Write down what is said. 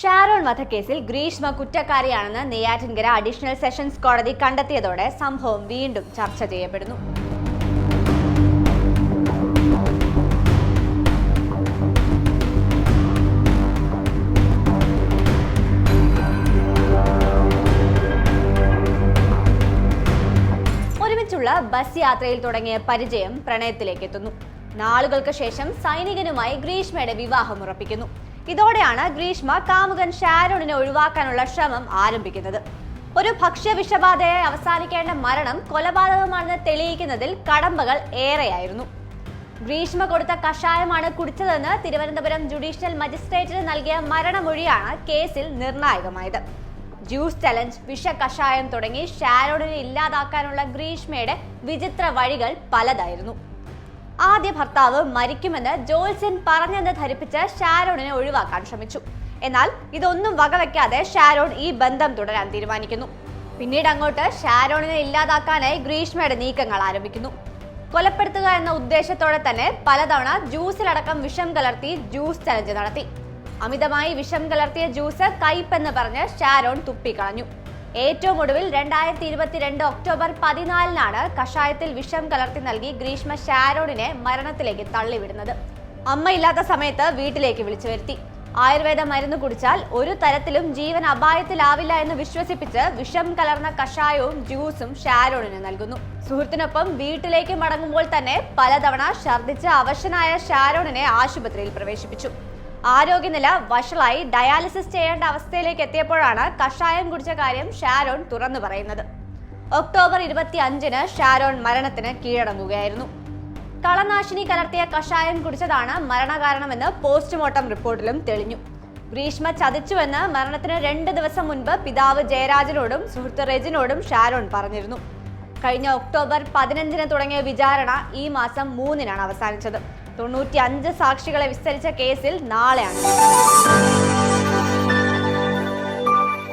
ഷാരോൺ വധക്കേസിൽ ഗ്രീഷ്മ കുറ്റക്കാരിയാണെന്ന് Neyyattinkara additional sessions കോടതി കണ്ടെത്തിയതോടെ സംഭവം വീണ്ടും ചർച്ച ചെയ്യപ്പെടുന്നു. ഒരുമിച്ചുള്ള ബസ് യാത്രയിൽ തുടങ്ങിയ പരിചയം പ്രണയത്തിലേക്ക് എത്തുന്നു നാളുകൾക്ക് ശേഷം സൈനികനുമായി ഗ്രീഷ്മയുടെ വിവാഹം ഉറപ്പിക്കുന്നു. ഇതോടെയാണ് ഗ്രീഷ്മ കാമുകൻ ഷാരോണിനെ ഒഴിവാക്കാനുള്ള ശ്രമം ആരംഭിക്കുന്നത്. ഒരു ഭക്ഷ്യ വിഷബാധയായി അവസാനിക്കേണ്ട മരണം കൊലപാതകമാണെന്ന് തെളിയിക്കുന്നതിൽ കടമ്പകൾ ഏറെയായിരുന്നു. ഗ്രീഷ്മ കൊടുത്ത കഷായമാണ് കുടിച്ചതെന്ന് തിരുവനന്തപുരം ജുഡീഷ്യൽ മജിസ്ട്രേറ്റിന് നൽകിയ മരണമൊഴിയാണ് കേസിൽ നിർണായകമായത്. ജ്യൂസ് ചലഞ്ച് വിഷ കഷായം തുടങ്ങി ഷാരോണിനെ ഇല്ലാതാക്കാനുള്ള ഗ്രീഷ്മയുടെ വിചിത്ര വഴികൾ പലതായിരുന്നു. ആദ്യ ഭർത്താവ് മരിക്കുമെന്ന് ജോൽസൻ പറഞ്ഞെന്ന് ധരിപ്പിച്ച് ഷാരോണിനെ ഒഴിവാക്കാൻ ശ്രമിച്ചു. എന്നാൽ ഇതൊന്നും വകവെക്കാതെ ഷാരോൺ ഈ ബന്ധം തുടരാൻ തീരുമാനിക്കുന്നു. പിന്നീട് അങ്ങോട്ട് ഷാരോണിനെ ഇല്ലാതാക്കാനായി ഗ്രീഷ്മയുടെ നീക്കങ്ങൾ ആരംഭിക്കുന്നു. കൊലപ്പെടുത്തുക എന്ന ഉദ്ദേശത്തോടെ തന്നെ പലതവണ ജ്യൂസിലടക്കം വിഷം കലർത്തി ജ്യൂസ് ചലഞ്ച് നടത്തി. അമിതമായി വിഷം കലർത്തിയ ജ്യൂസ് കയ്പെന്ന് പറഞ്ഞ് ഷാരോൺ തുപ്പിക്കളഞ്ഞു ഏറ്റവും ഒടുവിൽ രണ്ടായിരത്തി ഇരുപത്തിരണ്ട് ഒക്ടോബർ പതിനാലിനാണ് കഷായത്തിൽ വിഷം കലർത്തി നൽകി ഗ്രീഷ്മ ഷാരോണിനെ മരണത്തിലേക്ക് തള്ളിവിടുന്നത്. അമ്മയില്ലാത്ത സമയത്ത് വീട്ടിലേക്ക് വിളിച്ചു വരുത്തി. ആയുർവേദ മരുന്ന് കുടിച്ചാൽ ഒരു തരത്തിലും ജീവൻ അപായത്തിലാവില്ല എന്ന് വിശ്വസിപ്പിച്ച് വിഷം കലർന്ന കഷായവും ജ്യൂസും ഷാരോണിന് നൽകുന്നു. സുഹൃത്തിനൊപ്പം വീട്ടിലേക്ക് മടങ്ങുമ്പോൾ തന്നെ പലതവണ ഛർദ്ദിച്ച് അവശനായ ഷാരോണിനെ ആശുപത്രിയിൽ പ്രവേശിപ്പിച്ചു. ആരോഗ്യനില വഷളായി ഡയാലിസിസ് ചെയ്യേണ്ട അവസ്ഥയിലേക്ക് എത്തിയപ്പോഴാണ് കഷായം കുടിച്ച കാര്യം ഷാരോൺ തുറന്നു പറയുന്നത്. ഒക്ടോബർ ഇരുപത്തി അഞ്ചിന് ഷാരോൺ മരണത്തിന് കീഴടങ്ങുകയായിരുന്നു. കളനാശിനി കലർത്തിയ കഷായം കുടിച്ചതാണ് മരണകാരണമെന്ന് പോസ്റ്റ്മോർട്ടം റിപ്പോർട്ടിലും തെളിഞ്ഞു. ഗ്രീഷ്മ ചതിച്ചുവെന്ന് മരണത്തിന് രണ്ട് ദിവസം മുൻപ് പിതാവ് ജയരാജനോടും സുഹൃത്ത് റെജിനോടും ഷാരോൺ പറഞ്ഞിരുന്നു. കഴിഞ്ഞ ഒക്ടോബർ പതിനഞ്ചിന് തുടങ്ങിയ വിചാരണ ഈ മാസം മൂന്നിനാണ് അവസാനിച്ചത്. തൊണ്ണൂറ്റി അഞ്ച് സാക്ഷികളെ വിസ്തരിച്ച കേസിൽ നാളെയാണ്.